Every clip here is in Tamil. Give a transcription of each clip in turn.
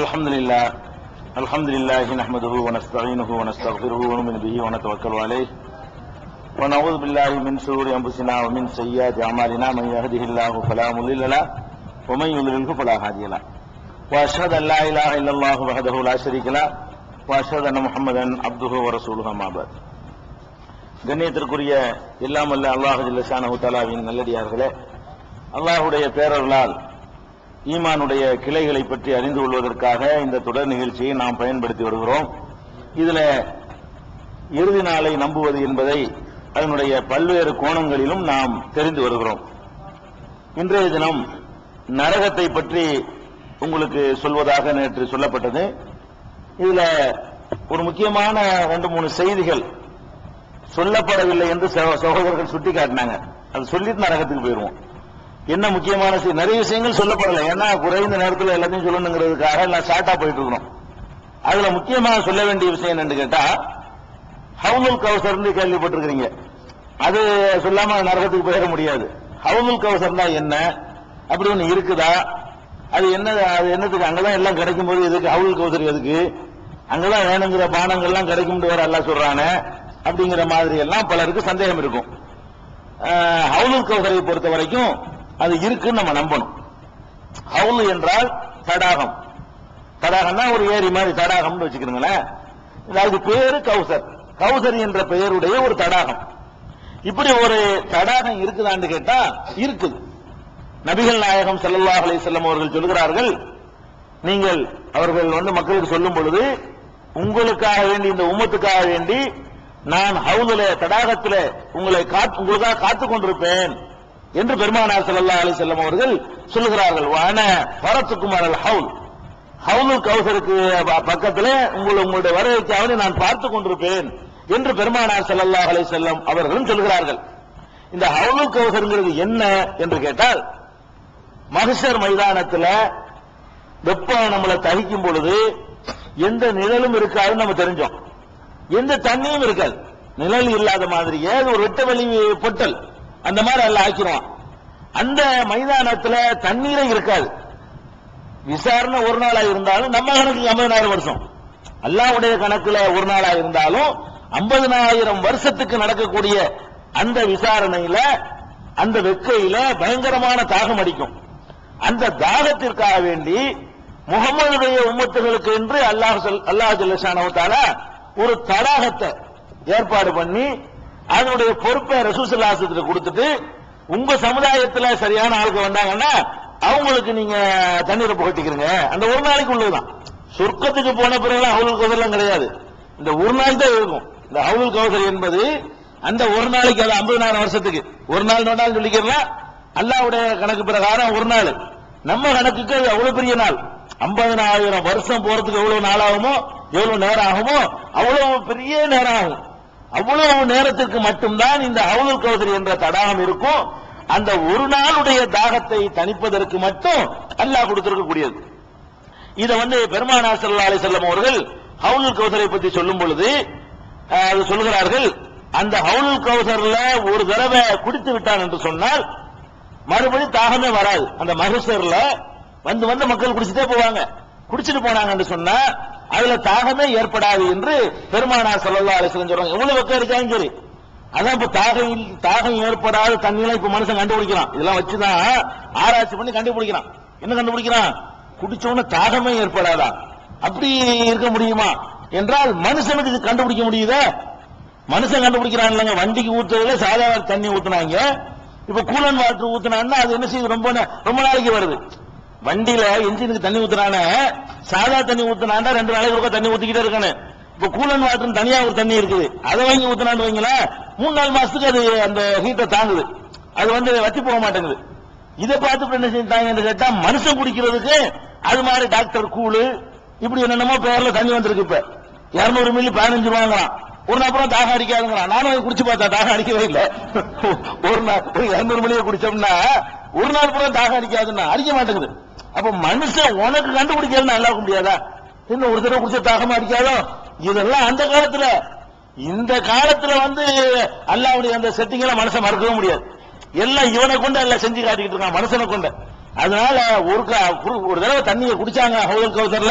الحمد لله الحمد لله نحمده ونستعينه ونستغفره ونؤمن به ونتوكل عليه ونعوذ بالله من شرور انفسنا ومن سيئات اعمالنا من يهده الله فلا مضل له ومن يضلله فلا هادي له واشهد ان لا اله الا الله وحده لا شريك له واشهد ان محمدا عبده ورسوله اما بعد கண்ணியத்திற்குரிய எல்லாமல்ல அல்லாஹ் ஜல்லஷானஹு தஆலாவின் நல்லடியார்களே அல்லாஹ்வுடைய பேரர்களால் ஈமானுடைய கிளைகளை பற்றி அறிந்து கொள்வதற்காக இந்த தொடர் நிகழ்ச்சியை நாம் பயன்படுத்தி வருகிறோம். இதுல இறுதி நாளை நம்புவது என்பதை அதனுடைய பல்வேறு கோணங்களிலும் நாம் தெரிந்து வருகிறோம். இன்றைய தினம் நரகத்தை பற்றி உங்களுக்கு சொல்வதாக நேற்று சொல்லப்பட்டது. இதுல ஒரு முக்கியமான ரெண்டு மூணு செய்திகள் சொல்லப்படவில்லை என்று சகோதரர்கள் சுட்டிக்காட்டினாங்க. அது சொல்லிட்டு நரகத்துக்கு போயிருவோம் என்ன முக்கியமான விஷயம்? நிறைய விஷயங்கள் சொல்லப்படலை. ஏன்னா குறைந்த நேரத்தில் எல்லாத்தையும் சொல்லணுங்கிறதுக்காக எல்லாம் ஷார்ட்டா போயிட்டு இருக்கிறோம் அதுல முக்கியமாக சொல்ல வேண்டிய விஷயம் என்னன்னு கேட்டா ஹவுலுல் கவுசர்னு கேள்விப்பட்டிருக்கிறீங்க. அது சொல்லாம நரகத்துக்கு போயிட முடியாது. ஹவுலுல் தான் என்ன? அப்படி ஒண்ணு இருக்குதா? அது என்ன அது என்னத்துக்கு? அங்கதான் எல்லாம் கிடைக்கும் போது எதுக்கு? ஹவுல் கவுசர் எதுக்கு? அங்கதான் வேணுங்கிற பானங்கள்லாம் கிடைக்கும் வேற எல்லாம் சொல்றானே அப்படிங்கிற மாதிரி எல்லாம் பலருக்கு சந்தேகம் இருக்கும். ஹவுலுல் கௌசரை பொறுத்த வரைக்கும் அது இருக்குன்னு நம்ம நம்பணும். ஹவுல் என்றால் தடாகம். தடாகம்னா ஒரு ஏரி மாதிரி தடாகம்னு வச்சுக்கிறீங்களேன் அதுக்கு பேரு கௌசர். கௌசர் என்ற பெயருடைய ஒரு தடாகம். இப்படி ஒரு தடாகம் இருக்குதான்னு கேட்டா இருக்குது. நபிகள் நாயகம் ஸல்லல்லாஹு அலைஹி அவர்கள் சொல்கிறார்கள் நீங்கள் அவர்கள் வந்து மக்களுக்கு சொல்லும் பொழுது உங்களுக்காக வேண்டி இந்த உம்மத்துக்காக வேண்டி நான் ஹவுலிலே தடாகத்தில் உங்களை உங்களுக்காக காத்துக் கொண்டிருப்பேன் என்று பெருமானார் ஸல்லல்லாஹு அலி செல்லம் அவர்கள் சொல்லுகிறார்கள். வான பரத்துக்குமார் அல் ஹவுல். ஹவுலுல் கௌசருக்கு ப- பக்கத்திலே உங்கள் உங்களுடைய வரவேற்காவது நான் பார்த்துக் கொண்டிருப்பேன் என்று பெருமானார் செல்லல்லா அலைஹி செல்லம் அவர்களும் சொல்கிறார்கள். இந்த ஹவுலுல் கௌசருங்கிறது என்ன என்று கேட்டால் மகசர் மைதானத்தில் வெப்பம் நம்மளை தகிக்கும் பொழுது எந்த நிழலும் இருக்காதுன்னு நம்ம தெரிஞ்சோம். எந்த தண்ணியும் இருக்காது. நிழல் இல்லாத மாதிரியே ஒரு வெட்ட வெளி பொட்டல். அந்த மாதிரி எல்லாம் ஆக்கிடுவான் அந்த மைதானத்துல தண்ணீரே இருக்காது. விசாரணை ஒரு நாளா இருந்தாலும் நம்ம கணக்கு ஐம்பதனாயிரம் வருஷம். அல்லாவுடைய கணக்குல ஒரு நாளா இருந்தாலும் ஐம்பதனாயிரம் வருஷத்துக்கு நடக்கக்கூடிய அந்த விசாரணையில அந்த வெக்கையில பயங்கரமான தாகம் அடிக்கும். அந்த தாகத்திற்காக வேண்டி முகமதுடைய உம்மத்துகளுக்கு என்று அல்லாஹ் சொல்- அல்லாஹ் ஜல்லஷானவத்தால ஒரு தடாகத்தை ஏற்பாடு பண்ணி அதனுடைய பொறுப்பை ரசூசல்லாசத்துல கொடுத்துட்டு உங்க சமுதாயத்துல சரியான ஆளுக்கு வந்தாங்கன்னா அவங்களுக்கு நீங்க தண்ணீரை புகட்டிக்கிறீங்க. அந்த ஒரு நாளைக்கு உள்ளதுதான். சொர்க்கத்துக்கு போன பிறகு ஹவுல் கௌசர்லாம் கிடையாது. இந்த ஒரு நாள் தான் இருக்கும். இந்த ஹவுல் கௌசர் என்பது அந்த ஒரு நாளைக்கு அது ஐம்பதுனாயிரம் வருஷத்துக்கு. ஒரு நாள் நாள் சொல்லிக்கிறலாம் அல்லாவுடைய கணக்கு பிரகாரம் ஒரு நாள். நம்ம கணக்குக்கு அது அவ்வளவு பெரிய நாள். ஐம்பதனாயிரம் வருஷம் போறதுக்கு எவ்வளவு நாள் ஆகுமோ எவ்வளவு நேரம் ஆகுமோ அவ்வளவு பெரிய நேரம் ஆகும். அவ்வளவு நேரத்திற்கு மட்டும்தான் இந்த ஹவுலுல் கௌசர் என்ற தடாகம் இருக்கும். அந்த ஒரு நாளுடைய தாகத்தை தணிப்பதற்கு மட்டும் அல்லாஹ் கொடுத்திருக்கக்கூடியது. இதை வந்து பெருமானார் சல்லா அலி செல்லம் அவர்கள் ஹவுலுல் கௌசரை பற்றி சொல்லும் பொழுது அது சொல்கிறார்கள் அந்த ஹவுலுல் கௌசர்ல ஒரு தடவை குடித்து விட்டான் என்று சொன்னால் மறுபடி தாகமே வராது. அந்த மகசர்ல வந்து வந்து மக்கள் குடிச்சிட்டே போவாங்க. குடிச்சிட்டு போனாங்க என்று சொன்னா அதுல தாகமே ஏற்படாது என்று பெருமானார் சொல்லலாம் அலைஹி சொல்றாங்க. எவ்வளவு வெக்கம் இருக்காங்க சரி. அதான் இப்ப தாகம் தாகம் ஏற்படாத தண்ணியெல்லாம் இப்ப மனுஷன் கண்டுபிடிக்கிறான். இதெல்லாம் வச்சுதான் ஆராய்ச்சி பண்ணி கண்டுபிடிக்கிறான். என்ன கண்டுபிடிக்கிறான்? குடிச்ச தாகமே ஏற்படாதா? அப்படி இருக்க முடியுமா? என்றால் மனுஷனுக்கு இது கண்டுபிடிக்க முடியுதா? மனுஷன் கண்டுபிடிக்கிறான் இல்லைங்க. வண்டிக்கு ஊத்துறதுல சாதாரண தண்ணி ஊத்துனாங்க. இப்ப கூலன் வாட்டர் ஊத்துனான்னா அது என்ன செய்யுது? ரொம்ப ரொம்ப நாளைக்கு வருது. வண்டியில இன்ஜினுக்கு தண்ணி ஊத்துறான சாதா தண்ணி ஊத்துனாண்டா ரெண்டு நாளைக்கு ஒருக்கா தண்ணி ஊத்திக்கிட்டே இருக்கானு இப்ப கூலன் வாட்டர் தனியா ஒரு தண்ணி இருக்குது. அதை வாங்கி ஊத்துனான்னு வைங்களேன் மூணு நாலு மாசத்துக்கு அது அந்த ஹீட்டை தாங்குது. அது வந்து வத்தி போக மாட்டேங்குது. இதை பார்த்து என்ன செஞ்சாங்கன்னு கேட்டா மனுஷன் குடிக்கிறதுக்கு அது மாதிரி டாக்டர் கூழு இப்படி என்னென்னமோ பேர்ல தண்ணி வந்திருக்கு இப்ப. இருநூறு மில்லி பதினஞ்சு ரூபாங்களாம் ஒரு நாள் அப்புறம் தாகம் அடிக்காதுங்கிறான். நானும் அதை குடிச்சு பார்த்தா தாகம் அடிக்கவே இல்லை. ஒரு நாள் ஒரு இருநூறு மில்லியை குடிச்சோம்னா ஒரு நாள் அப்புறம் தாகம் அடிக்காதுன்னா அடிக்க மாட்டேங்குது. அப்ப மனுஷன் உனக்கு கண்டுபிடிக்கிறது நல்லா முடியாதா இன்னும் ஒரு தடவை குடிச்ச தாகமா அடிக்காதோ? இதெல்லாம் அந்த காலத்துல. இந்த காலத்துல வந்து அல்லாவுடைய அந்த செட்டிங்கெல்லாம் மனசை மனுஷன் மறக்கவே முடியாது. எல்லாம் இவனை கொண்டு எல்லாம் செஞ்சு காட்டிக்கிட்டு இருக்கான் மனுஷனை கொண்டு. அதனால ஒரு க- ஒரு- ஒரு தடவை தண்ணியை குடிச்சாங்க ஹவுல் கவுதர்ல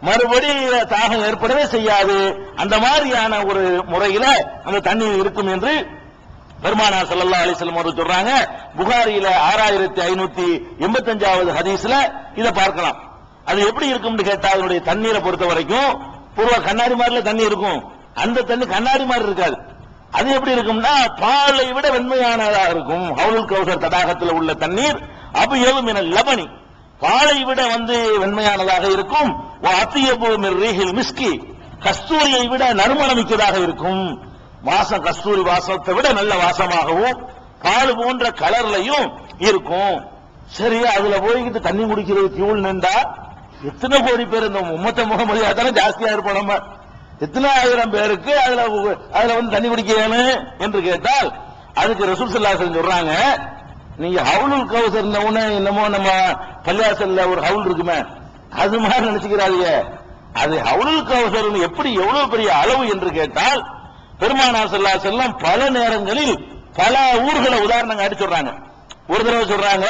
மறுபடி தாகம் ஏற்படவே செய்யாது. அந்த மாதிரியான ஒரு முறையில அந்த தண்ணி இருக்கும் என்று பெருமானா சல்லா அலைஹி அவர்கள் சொல்றாங்க புகாரியில ஆறாயிரத்தி ஐநூத்தி எண்பத்தஞ்சாவது ஹதீஸ்ல இதை பார்க்கலாம். அது எப்படி இருக்கும்னு கேட்டா அதனுடைய தண்ணீரை பொறுத்த வரைக்கும் பூர்வ கண்ணாடி மாதிரில தண்ணி இருக்கும். அந்த தண்ணி கண்ணாடி மாதிரி இருக்காது. அது எப்படி இருக்கும்னா பாலை விட வெண்மையானதாக இருக்கும். ஹவுல் கௌசர் தடாகத்தில் உள்ள தண்ணீர் அப்பயவும் என லபனி. பாலை விட வந்து வெண்மையானதாக இருக்கும். அத்தியபு ரீஹில் மிஸ்கி. கஸ்தூரியை விட நறுமணமிக்கதாக இருக்கும். வாசம் கஸ்தூரி வாசத்தை விட நல்ல வாசமாகவும் பால் போன்ற கலர்லையும் இருக்கும். சரி அதுல போய்கிட்டு தண்ணி குடிக்கிறது கியூல் நின்றா எத்தனை கோடி பேர் இந்த உம்மத்த முகமதியா தானே ஜாஸ்தியா இருப்போம் நம்ம. எத்தனை ஆயிரம் பேருக்கு அதுல அதுல வந்து தண்ணி குடிக்க வேணும் என்று கேட்டால் அதுக்கு ரசூல் சல்லாசன் சொல்றாங்க நீங்க ஹவுலுல் கவுசர் உடனே என்னமோ நம்ம பள்ளியாசல்ல ஒரு ஹவுல் இருக்குமே அது மாதிரி நினைச்சுக்கிறாதீங்க. அது ஹவுலுல் கவுசர் எப்படி எவ்வளவு பெரிய அளவு என்று கேட்டால் பெருமானா ஸல்லல்லாஹு செல்லம் பல நேரங்களில் பல ஊர்களை உதாரணங்க அடிச்சு சொல்றாங்க ஒரு தடவை சொல்றாங்க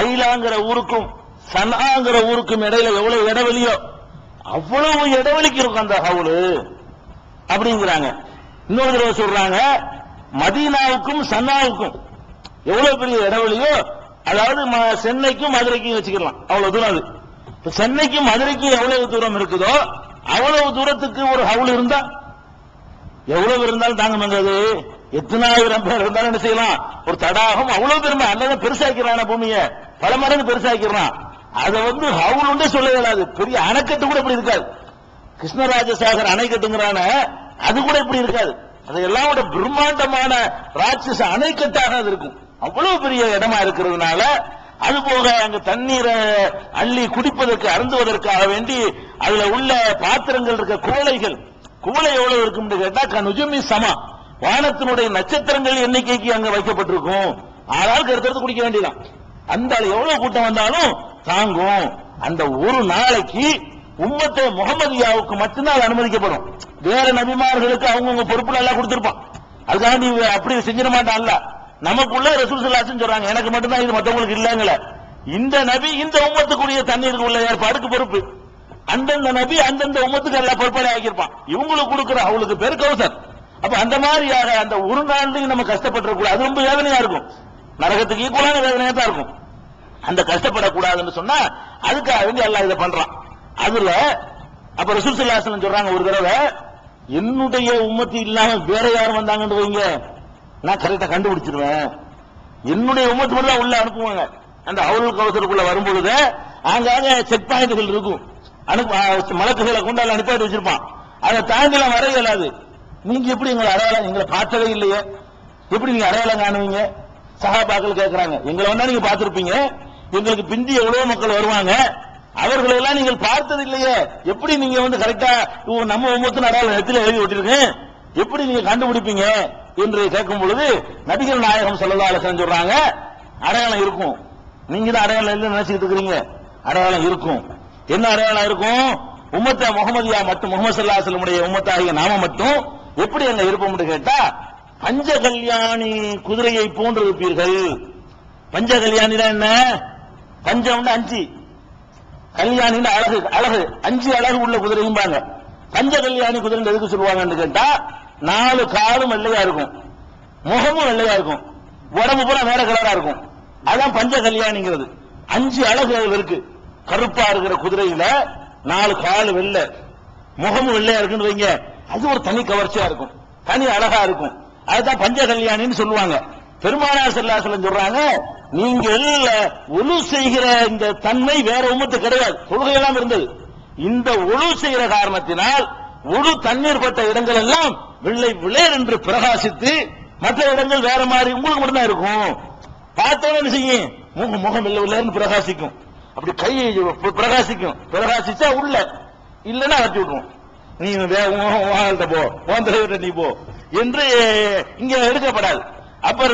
ஐலாங்கிற ஊருக்கும் சனாங்கிற ஊருக்கும் இடையில எவ்வளவு இடைவெளியோ அவ்வளவு இடைவெளிக்கு இருக்கும் அந்த ஹவுலு அப்படிங்கிறாங்க. இன்னொரு தடவை சொல்றாங்க மதீனாவுக்கும் சன்னாவுக்கும் எவ்வளவு பெரிய இடைவெளியோ அதாவது ம- சென்னைக்கும் மதுரைக்கும் வச்சுக்கலாம் அவ்வளவு தூரம் அது. சென்னைக்கும் மதுரைக்கும் எவ்வளவு தூரம் இருக்குதோ அவ்வளவு தூரத்துக்கு ஒரு ஹவுல் இருந்தா எவ்வளவு இருந்தாலும் தாங்க மங்கிறது எத்தனாயிரம் பேர் இருந்தாலும் என்ன செய்யலாம்? ஒரு தடாகம் அவ்வளவு பெருமை. அல்லது பெருசாக்கிறான பூமியை. பல மடங்கு பெருசாக்கிறான் அதை வந்து அவளுண்டே சொல்ல இயலாது. பெரிய அணைக்கட்டு கூட இப்படி இருக்காது. கிருஷ்ணராஜசாகர் அணைக்கட்டுங்கிறான அது கூட இப்படி இருக்காது. அதையெல்லாம் ஒரு பிரம்மாண்டமான ராட்சச அணைக்கட்டாக அது இருக்கும். அவ்வளவு பெரிய இடமா இருக்கிறதுனால அது போக அங்க தண்ணீரை அள்ளி குடிப்பதற்கு அருந்துவதற்காக வேண்டி அதுல உள்ள பாத்திரங்கள் இருக்க குவளைகள் குவளை எவ்வளவு இருக்கும்னு கேட்டா கனுஜமி சமா. வானத்தினுடைய நட்சத்திரங்கள் எண்ணிக்கைக்கு அங்க வைக்கப்பட்டிருக்கும். ஆளாளுக்கு எடுத்து குடிக்க வேண்டியதான் அந்த ஆள் எவ்வளவு கூட்டம் வந்தாலும் தாங்கும். அந்த ஒரு நாளைக்கு உம்மத்தை முகமதியாவுக்கு மட்டும்தான் அனுமதிக்கப்படும். வேற நபிமார்களுக்கு அவங்கவுங்க பொறுப்பு நல்லா கொடுத்திருப்பான். அதுக்காக நீ அப்படி செஞ்சிட மாட்டான்ல. நமக்குள்ள ரசூல் சொல்றாங்க எனக்கு மட்டும்தான் இது மற்றவங்களுக்கு இல்லைங்கள இந்த நபி இந்த உம்மத்துக்குரிய தண்ணீருக்கு உள்ள ஏற்பாடுக்கு பொறுப்பு. அந்தந்த நபி அந்தந்த உம்மத்துக்கு எல்லாம் பொறுப்பாளி ஆகியிருப்பான் இவங்களுக்கு கொடுக்குற அவளுக்கு பேர் கௌசர். அப்ப அந்த மாதிரியாக அந்த ஒரு நாள்லையும் நம்ம கஷ்டப்பட்டுற அது ரொம்ப வேதனையா இருக்கும். நரகத்துக்கு ஈக்குவலான வேதனையா தான் இருக்கும். அந்த கஷ்டப்படக்கூடாதுன்னு சொன்னா அதுக்காக வேண்டி எல்லாம் இதை பண்றான். அதுல அப்ப ரசூல் ஸல்லல்லாஹு சொல்றாங்க ஒரு தடவை என்னுடைய உம்மத்து இல்லாம வேற யாரும் வந்தாங்கன்னு வைங்க. நான் கரெக்டா கண்டுபிடிச்சிருவேன். என்னுடைய உம்மத்து மட்டும் உள்ள அனுப்புவாங்க. அந்த அவுல் கவசத்துக்குள்ள வரும்பொழுது அங்காக செக் பாயிண்ட்கள் இருக்கும். அனுப்பு ஆ, மலக்குகளை கொண்டால் அனுப்பி வச்சிருப்பான். அதை தாண்டிலாம் வர இயலாது. நீங்க எப்படி எங்களை அடையாளம் எங்களை பார்த்ததே இல்லையே? எப்படி நீங்க அடையாளம் காணுவீங்க? சகாபாக்கள் கேட்கிறாங்க எங்களை வந்தா நீங்க பார்த்திருப்பீங்க. எங்களுக்கு பிந்தி எவ்வளவு மக்கள் வருவாங்க. அவர்களை எல்லாம் நீங்கள் பார்த்தது இல்லையே. எப்படி நீங்க வந்து கரெக்டா நம்ம ஒவ்வொருத்தரும் அடையாளம் நெத்தில எழுதி விட்டுருக்கேன் எப்படி நீங்க கண்டுபிடிப்பீங்க? என்று கேட்கும் பொழுது நபிகள் நாயகம் ஸல்லல்லாஹு அலைஹி சொல்றாங்க அடையாளம் இருக்கும். நீங்க தான் அடையாளம் இல்லைன்னு நினைச்சிட்டு இருக்கிறீங்க. அடையாளம் இருக்கும். என்ன அடையாளம் இருக்கும்? உம்மத்த முகமதியா மட்டும் முகமது ஸல்லல்லாஹு அலைஹி வஸல்லமுடைய உம்மத்தாகிய நாம மட்டும் எப்படி அங்க இருப்போம்னு கேட்டா பஞ்ச கல்யாணி குதிரையை போன்று இருப்பீர்கள். பஞ்ச கல்யாணினா என்ன? பஞ்சம்னு அஞ்சு. கல்யாணின்னு அழகு அழகு. அஞ்சு அழகு உள்ள குதிரையும்பாங்க பஞ்ச கல்யாணி குதிரை எதுக்கு சொல்லுவாங்கன்னு கேட்டா நாலு காலும் வெள்ளையா இருக்கும். முகமும் வெள்ளையா இருக்கும். உடம்பு பூரா வேற கலரா இருக்கும். அதான் பஞ்ச கல்யாணிங்கிறது. அஞ்சு அழகு அதுல இருக்கு. கருப்பா இருக்கிற குதிரையில நாலு கால் வெள்ளை. முகமும் வெள்ளையா இருக்குன்னு வைங்க. அது ஒரு தனி கவர்ச்சியா இருக்கும். தனி அழகா இருக்கும். அதுதான் பஞ்ச கல்யாணின்னு சொல்லுவாங்க. பெருமானார் செல்லாசலம் சொல்றாங்க நீங்கள் ஒழு செய்கிற இந்த தன்மை வேற உமத்து கிடையாது. தொழுகையெல்லாம் இருந்தது. இந்த ஒழு செய்கிற காரணத்தினால் ஒழு தண்ணீர் பட்ட இடங்கள் எல்லாம் வெள்ளை விளையர் என்று பிரகாசித்து மற்ற இடங்கள் வேற மாதிரி உங்களுக்கு மட்டும்தான் இருக்கும். பார்த்தோன்னு என்ன செய்யும்? முகம் முகம் வெள்ளை விளையர்னு பிரகாசிக்கும். அப்படி கை பிரகாசிக்கும். பிரகாசிச்சா உள்ள. இல்லைன்னா அழைச்சி விட்டுருவோம். நீ வே- உன் போ. உன் தலைவர்கிட்ட நீ போ. என்று இங்க எடுக்கப்படாது. அப்ப